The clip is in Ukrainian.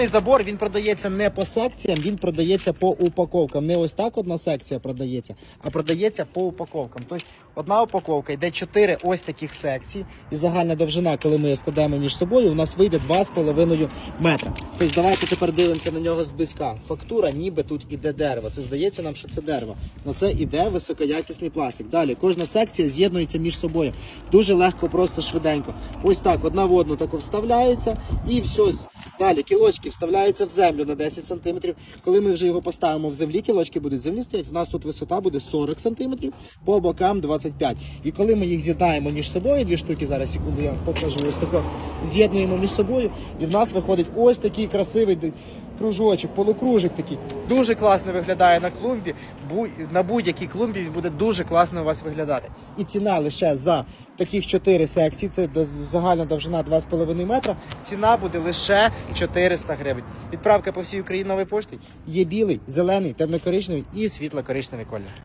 Цей забор він продається не по секціям, він продається по упаковкам. Не ось так одна секція продається, а продається по упаковкам. Тобто одна упаковка йде 4 ось таких секцій, і загальна довжина, коли ми її складаємо між собою, у нас вийде 2,5 метра. Тобто давайте тепер дивимося на нього зблизька. Фактура, ніби тут іде дерево. Це здається нам, що це дерево. але це іде високоякісний пластик. Далі кожна секція з'єднується між собою. Дуже легко, просто швиденько. Ось так, одна в одну тако вставляється, і все. Далі кілочки вставляються в землю на 10 см. Коли ми вже його поставимо в землі, кілочки будуть землі стоять. В нас тут висота буде 40 см, по бокам 25 І коли ми їх з'єднаємо між собою, дві штуки зараз секунду, я покажу. Ось тако з'єднуємо між собою, і в нас виходить ось такий красивий кружочок, полукружик такий. Дуже класно виглядає на клумбі. На будь-якій клумбі він буде дуже класно у вас виглядати. І ціна лише за таких 4 секції, це загальна довжина 2,5 метра. Ціна буде лише 400 гривень. Відправка по всій Україні нової пошті є білий, зелений, темно-коричневий і світло-коричневий колір.